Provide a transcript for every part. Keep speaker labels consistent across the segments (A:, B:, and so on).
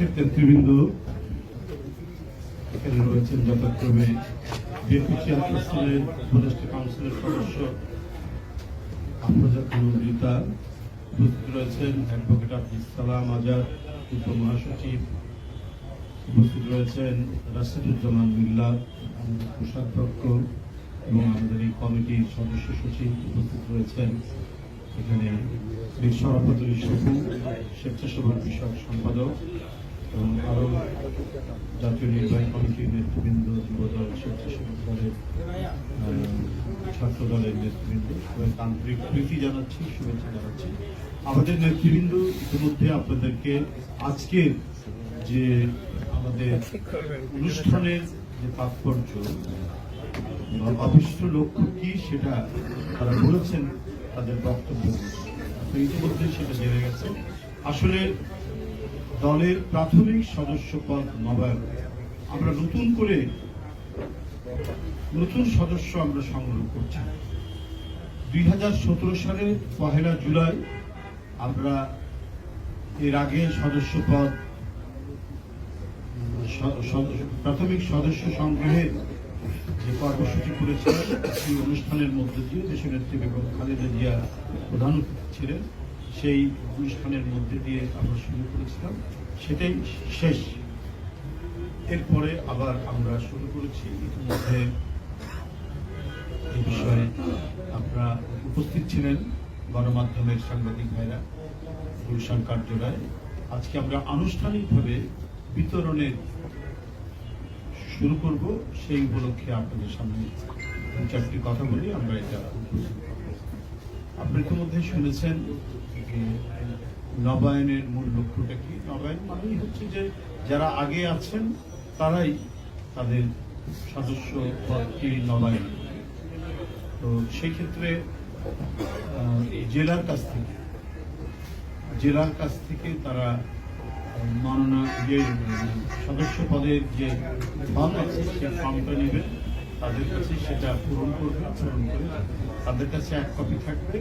A: উপস্থিত নেতৃবৃন্দ এখানে রয়েছেন যথাক্রমে সদস্য নেতা উপস্থিত রয়েছেন অ্যাডভোকেট আব্দুল সালাম আজাদ, উপমহাসচিব, উপস্থিত রয়েছেন রাশেদুজ্জামান বিল্লা আমাদের এবং আমাদের এই কমিটির সদস্য সচিব উপস্থিত রয়েছেন। এখানে সভাপতি সপু স্বেচ্ছাসেবক বিষয়ক সম্পাদক। এবং আরও জাতীয় নির্বাহী কমিটির নেতৃবৃন্দ যুবদল স্বেচ্ছাসেবক দলের ছাত্র দলের নেতৃবৃন্দ সবাইকে আন্তরিক প্রীতি জানাচ্ছি, শুভেচ্ছা জানাচ্ছি। আমাদের নেতৃবৃন্দ ইতিমধ্যে আপনাদেরকে আজকের যে আমাদের অনুষ্ঠানের যে তাৎপর্য অভিষ্ট লক্ষ্য কি সেটা তারা বলেছেন, তাদের বক্তব্য। ইতিমধ্যে সেটা জেনে গেছে। আসলে দলের প্রাথমিক সদস্য পদ নবায়ন। আমরা নতুন করে নতুন সদস্য আমরা সংগ্রহ করছি। দুই হাজার সতেরো সালের পহেলা জুলাই আমরা এর আগে সদস্য পদ প্রাথমিক সদস্য সংগ্রহের যে কর্মসূচি করেছিলেন সেই অনুষ্ঠানের মধ্য দিয়ে দেশনেত্রী বেগম খালেদা জিয়া প্রধান ছিলেন। সেই অনুষ্ঠানের মধ্যে দিয়ে আমরা শুরু করেছিলাম। সেটাই শেষ। এরপরে আবার আমরা শুরু করেছি ইতিমধ্যে এই বিষয়ে। আপনারা উপস্থিত ছিলেন গণমাধ্যমের সাংবাদিক ভাইরা, গুলশান কার্যালয়ে। আজকে আমরা আনুষ্ঠানিকভাবে বিতরণের শুরু করব। সেই উপলক্ষে আপনাদের সামনে দু চারটি কথা বলি, আমরা এটা করব। ইতিমধ্যে শুনেছেন নবায়নের মূল লক্ষ্যটা কি? নবায়ন মানেই হচ্ছে যে যারা আগে আছেন, তারাই তাদের সদস্য পদটি নবায়ন। তো সেই ক্ষেত্রে জেলার কাছ থেকে, জেলার কাছ থেকে তারা মাননা যে, সদস্য পদের যে ফর্ম আছে, সেই ফর্মটা নেবেন। তাদের কাছে সেটা পূরণ করবে পূরণ করে তাদের কাছে এক কপি থাকবে।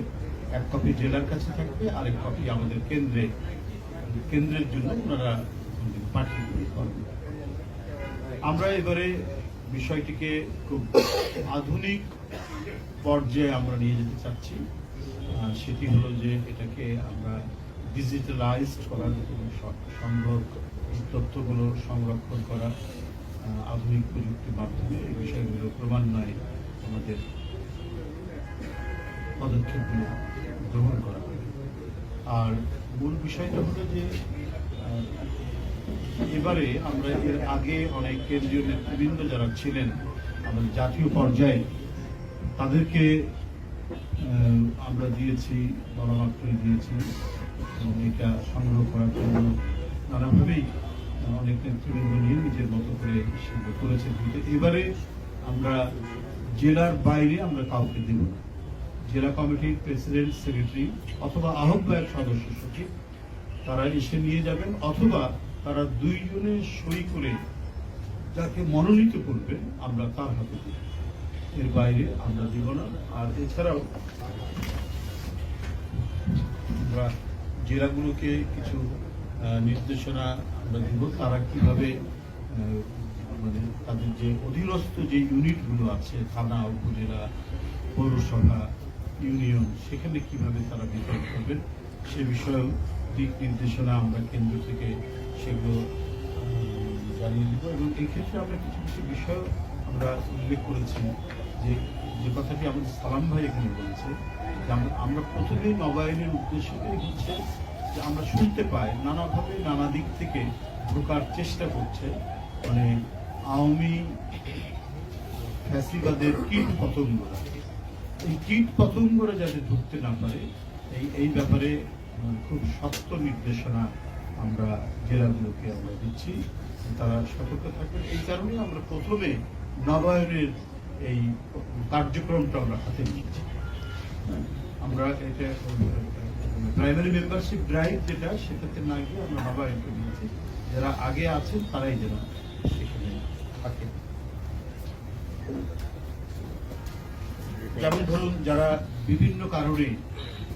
A: এক কপি জেলার কাছে থাকবে, আরেক কপি আমাদের কেন্দ্রে, কেন্দ্রের জন্য ওনারা পাঠিয়ে আমরা এবারে বিষয়টিকে খুব আধুনিক পর্যায়ে আমরা নিয়ে যেতে চাচ্ছি। সেটি হলো যে এটাকে আমরা ডিজিটালাইজড করার সম্ভব তথ্যগুলো সংরক্ষণ করা আধুনিক প্রযুক্তির মাধ্যমে এই বিষয়গুলো ক্রমান্বয়ে আমাদের পদক্ষেপগুলো গ্রহণ করা হবে। আর মূল বিষয়টা হলো যে এবারে আমরা এর আগে অনেক কেন্দ্রীয় নেতৃবৃন্দ যারা ছিলেন, আমাদের জাতীয় পর্যায়ে, তাদেরকে আমরা দিয়েছি বড়মাত্রই দিয়েছি, এবং এটা সংগ্রহ করার জন্য নানাভাবেই অনেক নেতৃবৃন্দ নিয়ে নিজের মতো করে সেগুলো করেছে কিন্তু এবারে আমরা জেলার বাইরে আমরা কাউকে দেব না। জেলা কমিটির প্রেসিডেন্ট, সেক্রেটারি অথবা আহ্বায়ক সদস্য সচিব, তারা এসে নিয়ে যাবেন অথবা তারা দুইজনে সই করে যাকে মনোনীত করবেন, আমরা তার হাতে দিব এর বাইরে আমরা দিব না। আর এছাড়াও আমরা জেলাগুলোকে কিছু নির্দেশনা আমরা দিব। তারা কীভাবে মানে তাদের যে অধীনস্থ যে ইউনিটগুলো আছে, থানা, উপজেলা, পৌরসভা ইউনিয়ন, সেখানে কীভাবে তারা বিতরণ করবেন সে বিষয়েও দিক নির্দেশনা আমরা কেন্দ্র থেকে সেগুলো জানিয়ে দিব। এবং এই ক্ষেত্রে আমরা কিছু কিছু বিষয় আমরা উল্লেখ করেছি যে যে কথাটি আমাদের সালাম ভাই এখানে বলেছে, যে আমরা প্রথমেই নবায়নের উদ্দেশ্যটাই হচ্ছে যে আমরা শুনতে পাই নানাভাবে নানা দিক থেকে ঢোকার চেষ্টা করছে। মানে আওয়ামী ফ্যাসিবাদের কীট পতঙ্গরা এই কীট পতঙ্গরা যাতে ঢুকতে না পারে, এই এই ব্যাপারে খুব শক্ত নির্দেশনা আমরা জেলাগুলোকে আমরা দিচ্ছি। তারা সতর্ক থাকবেন। এই কারণে আমরা প্রথমে নবায়নের এই কার্যক্রমটা আমরা হাতে নিয়েছি। আমরা এটা প্রাইমারি মেম্বারশিপ ড্রাইভ যেটা, সেটাতে না গিয়ে আমরা নবায়নকে নিয়েছি যারা আগে আছেন, তারাই যেন সেখানে থাকে। যেমন ধরুন যারা বিভিন্ন কারণে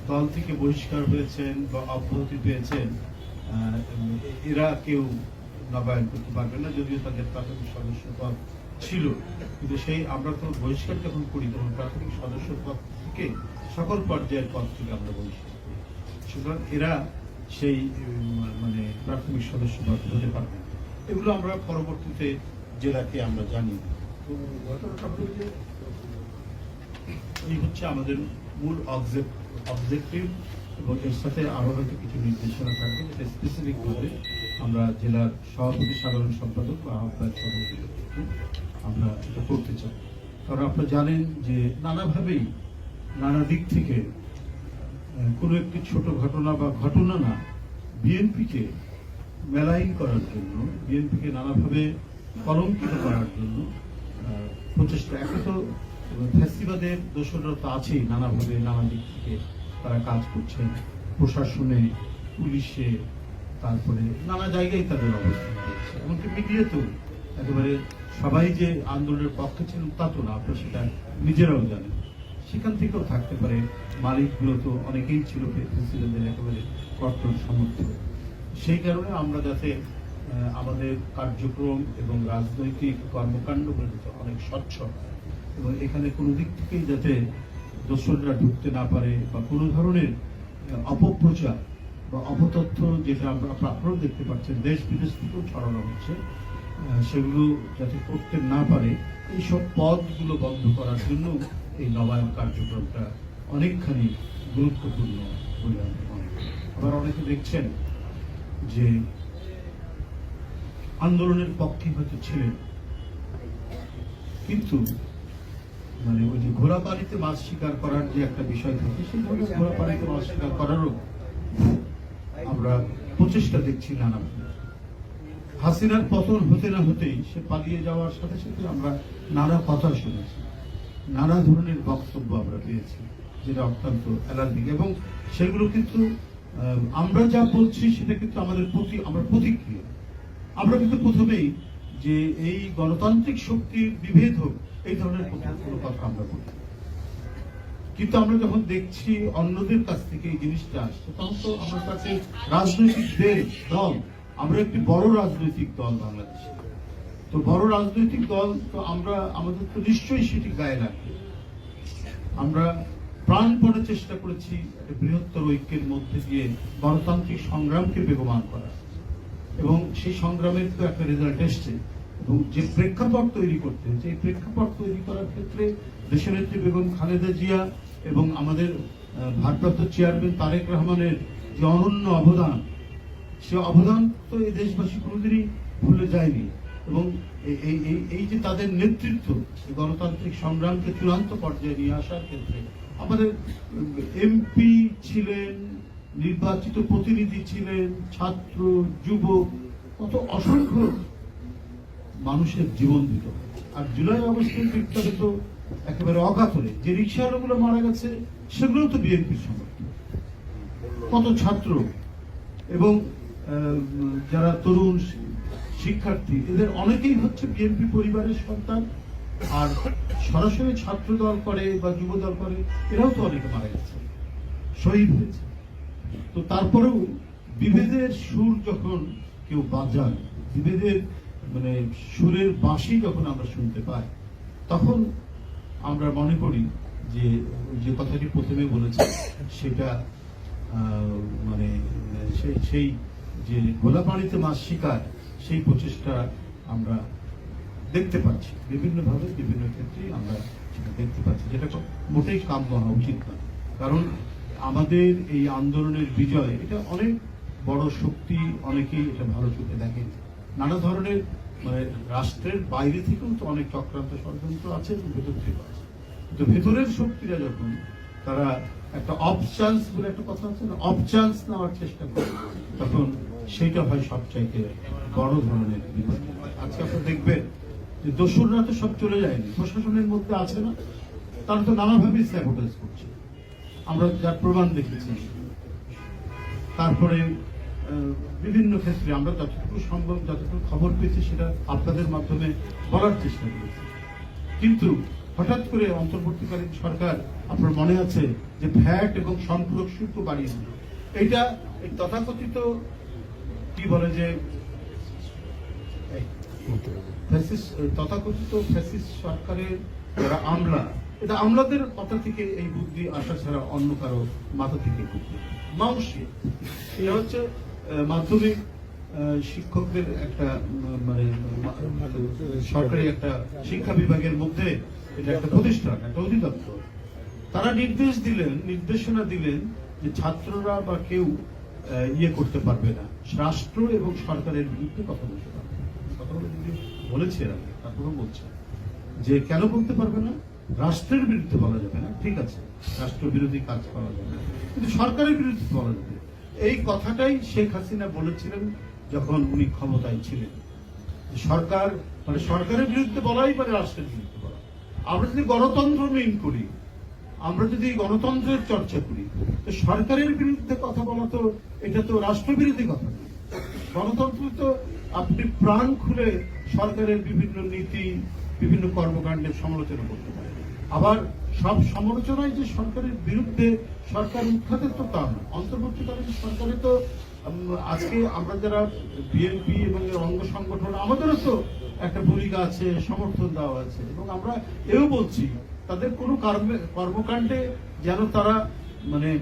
A: দল থেকে বহিষ্কার হয়েছেন বা অব্যাহতি পেয়েছেন আহ, এরা কেউ নবায়ন করতে পারবে না যদিও তাদের প্রাথমিক সদস্য পদ ছিল। কিন্তু সেই আমরা তো বহিষ্কার যখন করি তখন প্রাথমিক সদস্য পদ থেকে সকল পর্যায়ের পদ থেকে আমরা বহিষ্কার করি। সুতরাং এরা সেই মানে প্রাথমিক সদস্য পদ হতে পারবে এগুলো আমরা পরবর্তীতে জেলাকে আমরা জানি তো ঘটনাটা হলো যে এই হচ্ছে আমাদের মূল অবজেক্টিভ এবং এর সাথে আরও হয়তো কিছু নির্দেশনা থাকবে যেটা স্পেসিফিক ভাবে আমরা জেলার সভাপতি সাধারণ সম্পাদক বা আহ্বায়ক সভাপতি আমরা এটা করতে চাই। কারণ আপনারা জানেন যে নানাভাবেই নানা দিক থেকে কোনো একটি ছোট ঘটনা বা ঘটনা না, বিএনপিকে মেলাইন করার জন্য, বিএনপিকে নানাভাবে কলঙ্কিত করার জন্য প্রচেষ্টা। একটা তো ফ্যাসিবাদের দোষরা তো আছেই, নানাভাবে নানা দিক থেকে তারা কাজ করছেন। প্রশাসনে, পুলিশে, তারপরে নানা জায়গায় তাদের অবস্থান রয়েছে। এমনকি মিডিয়াতেও একেবারে সবাই যে আন্দোলনের পক্ষে ছিলেন তা তো না, আপনারা সেটা নিজেরাও জানেন। সেখান থেকেও থাকতে পারে, মালিকগুলো তো অনেকেই ছিল প্রেসিডেন্টের একেবারে কট্টর সমর্থক। সেই কারণে আমরা যাতে আমাদের কার্যক্রম এবং রাজনৈতিক কর্মকাণ্ডগুলো অনেক স্বচ্ছ এবং এখানে কোনো দিক থেকেই যাতে দোসররা ঢুকতে না পারে বা কোনো ধরনের অপপ্রচার বা অপতথ্য যেটা আমরা আপনারাও দেখতে পাচ্ছেন, দেশ বিদেশ থেকেও ছড়ানো হচ্ছে সেগুলো যাতে করতে না পারে, এইসব পদগুলো বন্ধ করার জন্য এই নবায়ন কার্যক্রমটা অনেকখানি গুরুত্বপূর্ণ বলে আমি মনে আবার অনেকে দেখছেন যে আন্দোলনের পক্ষে হয়তো ছিলেন, কিন্তু মানে ওই যে ঘোড়া পানিতে মাছ শিকার করার যে একটা বিষয় থাকে, সেই ঘোড়া পানিতে মাছ শিকার করারও আমরা প্রচেষ্টা দেখছি নানা হাসিনার পতন হতে না হতেই সে পালিয়ে যাওয়ার সাথে সাথে আমরা নানা কথা শুনেছি, নানা ধরনের বক্তব্য আমরা পেয়েছি, যেটা অত্যন্ত অ্যালার্মিং। এবং সেগুলো কিন্তু আমরা যা বলছি সেটা কিন্তু আমাদের প্রতি আমরা প্রতিক্রিয়া। আমরা কিন্তু প্রথমেই যে এই গণতান্ত্রিক শক্তির বিভেদ হোক এই ধরনের কোনো- কথা আমরা বলি। কিন্তু আমরা যখন দেখছি অন্যদের কাছ থেকে এই জিনিসটা আসছে, তখন তো আমার কাছে রাজনৈতিক দেশ, দল, আমরা একটি বড় রাজনৈতিক দল বাংলাদেশে। তো বড় রাজনৈতিক দল তো আমরা, আমাদের তো নিশ্চয়ই সেটি গায়ে লাগবে। আমরা প্রাণপণে চেষ্টা করেছি একটা বৃহত্তর ঐক্যের মধ্যে দিয়ে গণতান্ত্রিক সংগ্রামকে বেগমান করা এবং সেই সংগ্রামের তো একটা রেজাল্ট এসছে। এবং যে প্রেক্ষাপট তৈরি করতে হয়েছে এই প্রেক্ষাপট তৈরি করার ক্ষেত্রে দেশনেত্রী বেগম খালেদা জিয়া এবং আমাদের ভারপ্রাপ্ত চেয়ারম্যান তারেক রহমানের যে অনন্য অবদান, সে অবদান তো এই দেশবাসী কোনোদিনই ভুলে যায়নি। এবং এই- এই যে তাদের নেতৃত্ব গণতান্ত্রিক সংগ্রামকে চূড়ান্ত পর্যায়ে নিয়ে আসার ক্ষেত্রে আমাদের এমপি ছিলেন, নির্বাচিত প্রতিনিধি ছিলেন, ছাত্র, যুবক, কত অসংখ্য মানুষের জীবন দিত। আর জুলাই অবস্থায় বিপ্লবে তো একেবারে অকাতরে যে রিক্সাওয়ালাগুলো মারা গেছে সেগুলো তো বিএনপির সমর্থন কত ছাত্র এবং যারা তরুণ শিক্ষার্থী, এদের অনেকেই হচ্ছে বিএনপি পরিবারের সন্তান। আর সরাসরি ছাত্র দল করে বা যুব দল করে, এরাও তো অনেকে মারা গেছে, শহীদ হয়েছে। তো তারপরেও বিভেদের সুর যখন কেউ বাজায়, বিভেদের মানে সুরের বাঁশি যখন আমরা শুনতে পাই, তখন আমরা মনে করি যে যে কথাটি প্রথমে বলেছে সেটা মানে সেই সেই যে গোলা পানিতে মাছ শিকার, সেই প্রচেষ্টা আমরা দেখতে পাচ্ছি। বিভিন্নভাবে বিভিন্ন ক্ষেত্রে আমরা সেটা দেখতে পাচ্ছি, যেটা মোটেই কাম্য হওয়া উচিত না। কারণ আমাদের এই আন্দোলনের বিজয়, এটা অনেক বড় শক্তি, অনেকেই এটা ভালো চোখে দেখেন। নানা ধরনের মানে রাষ্ট্রের বাইরে থেকেও তো অনেক চক্রান্ত ষড়যন্ত্র আছে এবং ভেতর থেকেও আছে। কিন্তু ভেতরের শক্তিরা যখন তারা একটা অফ চান্স বলে একটা কথা আছে না অফ চান্স নেওয়ার চেষ্টা করে, তখন সেইটা হয় সবচাইতে বড় ধরনের আজকে আপনারা দেখবেন যে দোসররা তো সব চলে যায়নি, প্রশাসনের মধ্যে আছে না, তারা তো নানাভাবে স্যাবোটাইজ করছে। আমরা যার প্রমাণ দেখেছি, তারপরে বিভিন্ন ক্ষেত্রে আমরা যতটুকু সম্ভব, যতটুকু খবর পেয়েছি, সেটা আপনাদের মাধ্যমে বলার চেষ্টা করেছি। কিন্তু হঠাৎ করে অন্তর্বর্তীকালীন সরকার, আপনার মনে আছে যে ভ্যাট এবং সম্পূরক শুল্ক বাড়িয়ে দিল? এটা এই তথাকথিত কি বলে যে তথাকথিত ফ্যাসিস্ট সরকারের যারা আমলা, এটা আমলাদের কথা থেকে এই বুদ্ধি আসা ছাড়া অন্য কারও মাথা থেকে বুদ্ধি মানুষই এটা হচ্ছে মাধ্যমিক শিক্ষকদের একটা মানে সরকারি একটা শিক্ষা বিভাগের মধ্যে এটা একটা প্রতিষ্ঠান, একটা অধিদপ্তর। তারা নির্দেশ দিলেন, নির্দেশনা দিলেন যে ছাত্ররা বা কেউ ইয়ে করতে পারবে না। রাষ্ট্র এবং সরকারের বিরুদ্ধে কথা বলতে পারবে বলেছে তারপরেও বলছে যে কেন বলতে পারবে না? রাষ্ট্রের বিরুদ্ধে বলা যাবে না। ঠিক আছে রাষ্ট্র বিরোধী কাজ করা যাবে না। কিন্তু সরকারের বিরুদ্ধে বলা যাবে এই কথাটাই শেখ হাসিনা বলেছিলেন যখন উনি ক্ষমতায় ছিলেন। সরকার মানে সরকারের বিরুদ্ধে বলাই মানে রাষ্ট্রের বিরুদ্ধে বলা। আমরা যদি গণতন্ত্র মেইন করি, আমরা যদি গণতন্ত্রের চর্চা করি, তো সরকারের বিরুদ্ধে কথা বলা তো এটা তো রাষ্ট্রবিরোধী কথা গণতন্ত্র তো আপনি প্রাণ খুলে সরকারের বিভিন্ন নীতি, বিভিন্ন কর্মকাণ্ডের সমালোচনা করতে পারেন। আবার সব সমালোচনায় যে সরকারের বিরুদ্ধে সরকার উৎখাতের তো তা না অন্তর্বর্তীকালীন সরকারে তো আজকে আমরা যারা বিএনপি এবং অঙ্গ সংগঠন আমাদেরও তো একটা ভূমিকা আছে, সমর্থন দেওয়া আছে। এবং আমরা এও বলছি, তাদের কোনো কর্মে- কর্মকাণ্ডে যেন তারা মানে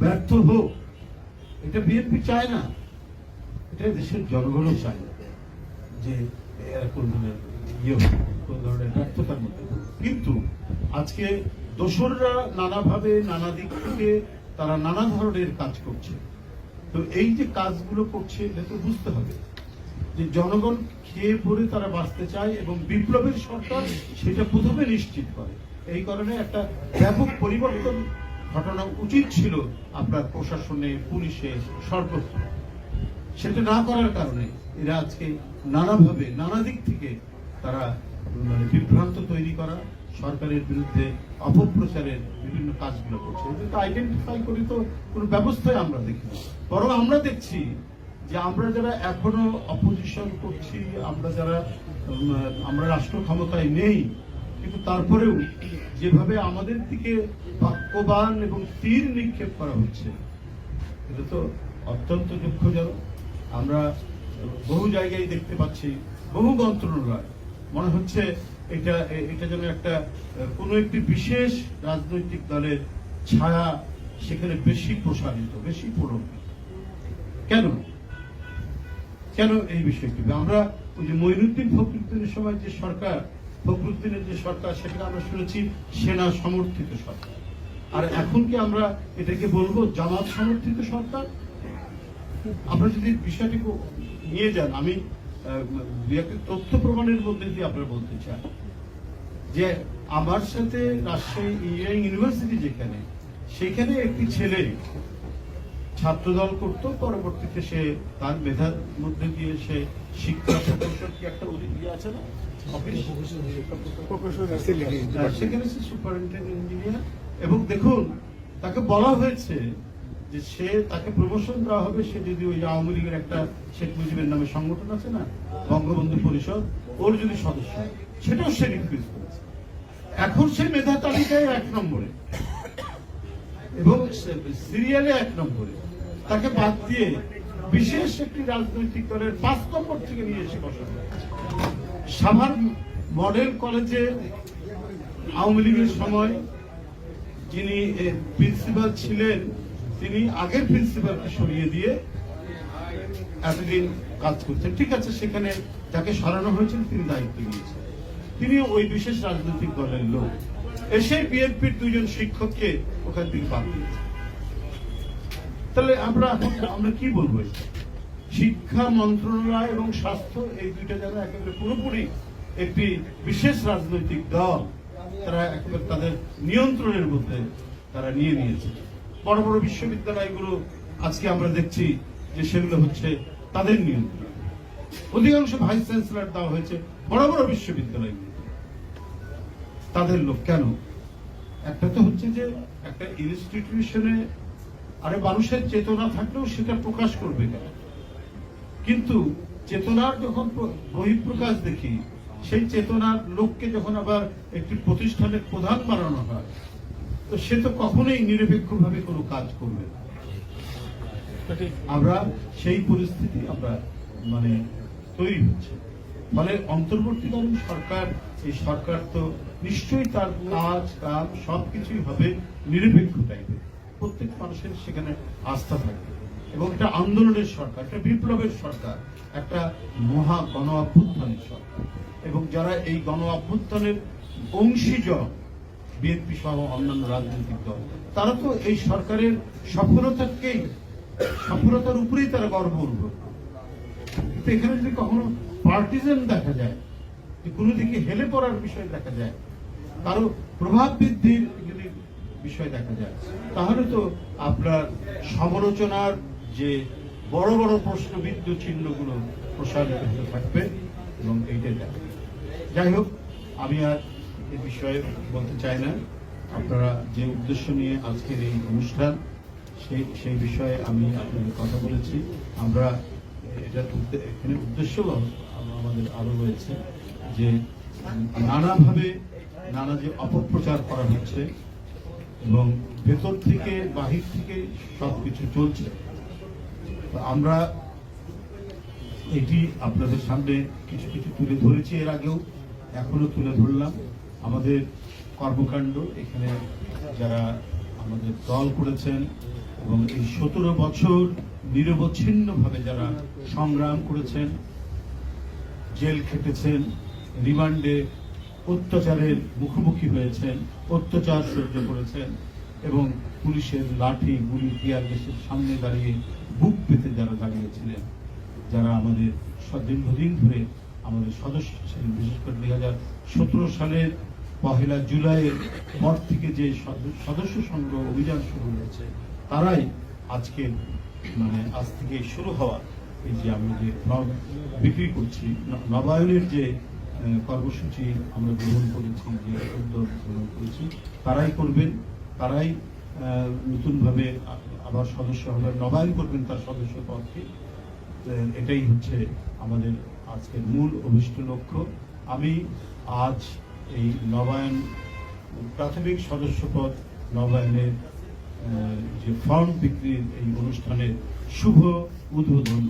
A: ব্যর্থ হোক, এটা বিএনপি চায় না। এটা দেশের জনগণও চায় যে কোন ধরনের ইয়ে কোন ধরনের ব্যর্থতার মধ্যে। কিন্তু আজকে দোসররা নানাভাবে নানা দিক থেকে তারা নানা ধরনের কাজ করছে। তো এই যে কাজগুলো করছে, এটা তো বুঝতে হবে যে জনগণ খেয়ে পড়ে তারা বাঁচতে চায় এবং বিপ্লবের সরকার সেটা প্রথমে নিশ্চিত করে। এই কারণে একটা ব্যাপক পরিবর্তন ঘটনা উচিত ছিল আপনার প্রশাসনে, পুলিশে, সর্বত্র। সেটা না করার কারণে এরা আজকে নানাভাবে, নানা দিক থেকে তারা মানে বিভ্রান্ত তৈরি করা, সরকারের বিরুদ্ধে অপপ্রচারের বিভিন্ন কাজগুলো করছে। এদেরকে আইডেন্টিফাই করি তো কোনো ব্যবস্থায় আমরা দেখি বরং আমরা দেখছি যে আমরা যারা এখনও অপোজিশন করছি, আমরা যারা আমরা রাষ্ট্র ক্ষমতায় নেই, কিন্তু তারপরেও যেভাবে আমাদের দিকে বাক্যবান এবং তীর নিক্ষেপ করা হচ্ছে, এটা তো অত্যন্ত দুঃখজনক। আমরা বহু জায়গায় দেখতে পাচ্ছি, বহু মন্ত্রণালয় মনে হচ্ছে এটা এটা যেন একটা কোনো একটি বিশেষ রাজনৈতিক দলের ছায়া সেখানে বেশি প্রসারিত, বেশি পূরণ কেন? কেন এই বিষয়টি? আমরা ওই যে মঈনুদ্দিন ফখরুদ্দিনের সময় যে সরকার, ফখরুদ্দিনের যে সরকার সেটা আমরা শুনেছি সেনা সমর্থিত সরকার। আর এখন কি আমরা এটাকে বলব জামাত সমর্থিত সরকার? আমরা যদি বিষয়টি নিয়ে যান, আমি তথ্য প্রমাণের মধ্যে দিয়ে আপনার বলতে চাই যে আমার সাথে রাজশাহী ইঞ্জিনিয়ারিং ইউনিভার্সিটি যেখানে সেখানে একটি ছেলে ছাত্রদল করতো পরবর্তীতে সে তার মেধার মধ্যে দিয়ে সে শিক্ষা প্রকৌশল কি একটা ইয়ে আছে না? সেখানে সে সুপারিনটেন্ডেন্ট ইঞ্জিনিয়ার এবং দেখুন তাকে বলা হয়েছে যে সে তাকে প্রমোশন দেওয়া হবে, সে যদি ওই আওয়ামী লীগের একটা শেখ মুজিবের নামে সংগঠন আছে না, বঙ্গবন্ধু পরিষদ, ওর যদি সদস্য সেটাও সে রিফিউজ করেছে। এখন সে মেধা তালিকায় এক নম্বরে। এবং সিরিয়ালে এক নম্বরে। তাকে বাদ দিয়ে বিশেষ একটি রাজনৈতিক দলের পাঁচ নম্বর থেকে নিয়ে এসে হয়েছে। সাভার মডেল কলেজে আওয়ামী লীগের সময় যিনি প্রিন্সিপাল ছিলেন তিনি আগের প্রিন্সিপালকে সরিয়ে দিয়ে এতদিন কাজ করছেন ঠিক আছে, সেখানে যাকে সরানো হয়েছিল, তিনি দায়িত্ব নিয়েছেন। তিনি ওই বিশেষ রাজনৈতিক দলের লোক। এসে বিএনপির দুজন শিক্ষককে ওখান থেকে বাদ দিয়েছেন তাহলে আমরা আমরা কি বলব শিক্ষা মন্ত্রণালয় এবং স্বাস্থ্য, এই দুইটা যেন একেবারে পুরোপুরি একটি বিশেষ রাজনৈতিক দল, তারা একেবারে তাদের নিয়ন্ত্রণের মধ্যে তারা নিয়ে নিয়েছে। বড় বড় বিশ্ববিদ্যালয়গুলো আজকে আমরা দেখছি যে সেগুলো হচ্ছে তাদের নিয়ন্ত্রণ। অধিকাংশ ভাইস চ্যান্সেলর দেওয়া হয়েছে বড় বড় বিশ্ববিদ্যালয়গুলো তাদের লোক কেন? একটা তো হচ্ছে যে একটা ইনস্টিটিউশনে আরে মানুষের চেতনা থাকলেও সেটা প্রকাশ করবে কেন? কিন্তু চেতনার যখন প্র- বহিঃপ্রকাশ দেখি, সেই চেতনার লোককে যখন আবার একটি প্রতিষ্ঠানের প্রধান বানানো হয় তো সে তো কখনোই নিরপেক্ষভাবে কোনো কাজ করবে না। আমরা সেই পরিস্থিতি আমরা মানে তৈরি হচ্ছে। ফলে অন্তর্বর্তীকালীন সরকার, এই সরকার তো নিশ্চয়ই তার কাজ, কাম সবকিছুই হবে নিরপেক্ষ টাইপের। প্রত্যেক মানুষের সেখানে আস্থা থাকবে। এবং এটা আন্দোলনের সরকার একটা বিপ্লবের সরকার, একটা মহা গণ অভ্যুত্থানের সরকার। এবং যারা এই গণ অভ্যুত্থানের অংশীজন বিএনপি সহ অন্যান্য রাজনৈতিক দল। তারা তো এই সরকারের সফলতাকেই সফলতার উপরেই তারা গর্ব অনুভব এখানে যদি কখনো পার্টিজান দেখা যায় কোনো দিকে হেলে পড়ার বিষয় দেখা যায়, কারও প্রভাব বৃদ্ধির যদি বিষয় দেখা যায়, তাহলে তো আপনার সমালোচনার যে বড় বড় প্রশ্নবিদ্ধ চিহ্নগুলো প্রসারিত হতে থাকবে এবং এইটাই দেখা যাই হোক, আমি আর এ বিষয়ে বলতে চাই না। আপনারা যে উদ্দেশ্য নিয়ে আজকের এই অনুষ্ঠান, সেই সেই বিষয়ে আমি আপনাদের কথা বলেছি। আমরা এটা এখানে উদ্দেশ্য আমাদের আরও রয়েছে যে নানাভাবে নানা যে অপপ্রচার করা হচ্ছে এবং ভেতর থেকে বাহির থেকে সব কিছু চলছে আমরা এটি আপনাদের সামনে কিছু কিছু তুলে ধরেছি এর আগেও, এখনও তুলে ধরলাম। আমাদের কর্মকাণ্ড, এখানে যারা আমাদের দল করেছেন এবং এই সতেরো বছর নিরবচ্ছিন্নভাবে যারা সংগ্রাম করেছেন, জেল খেটেছেন, রিমান্ডে অত্যাচারের মুখোমুখি হয়েছেন, অত্যাচার সহ্য করেছেন এবং পুলিশের লাঠি, গুলি, টিয়ার গ্যাসের সামনে দাঁড়িয়ে বুক পেতে যারা দাঁড়িয়েছিলেন, যারা আমাদের দীর্ঘদিন ধরে আমাদের সদস্য ছিলেন, বিশেষ করে দুই হাজার সতেরো সালের পহেলা জুলাইয়ের পর থেকে যে সদ- সদস্য সংগ্রহ অভিযান শুরু হয়েছে, তারাই আজকে মানে আজ থেকে শুরু হওয়া এই যে আমি যে বিক্রি করছি নবায়নের যে কর্মসূচি আমরা গ্রহণ করেছি, যে উদ্যোগ গ্রহণ করেছি, তারাই করবেন, তারাই নতুনভাবে আবার সদস্য হবে নবায়ন করবেন তার সদস্য পদকে। এটাই হচ্ছে আমাদের আজকের মূল অভিষ্ট লক্ষ্য। আমি আজ এই নবায়ন প্রাথমিক সদস্যপদ নবায়নের যে ফর্ম বিক্রির এই অনুষ্ঠানের শুভ উদ্বোধন।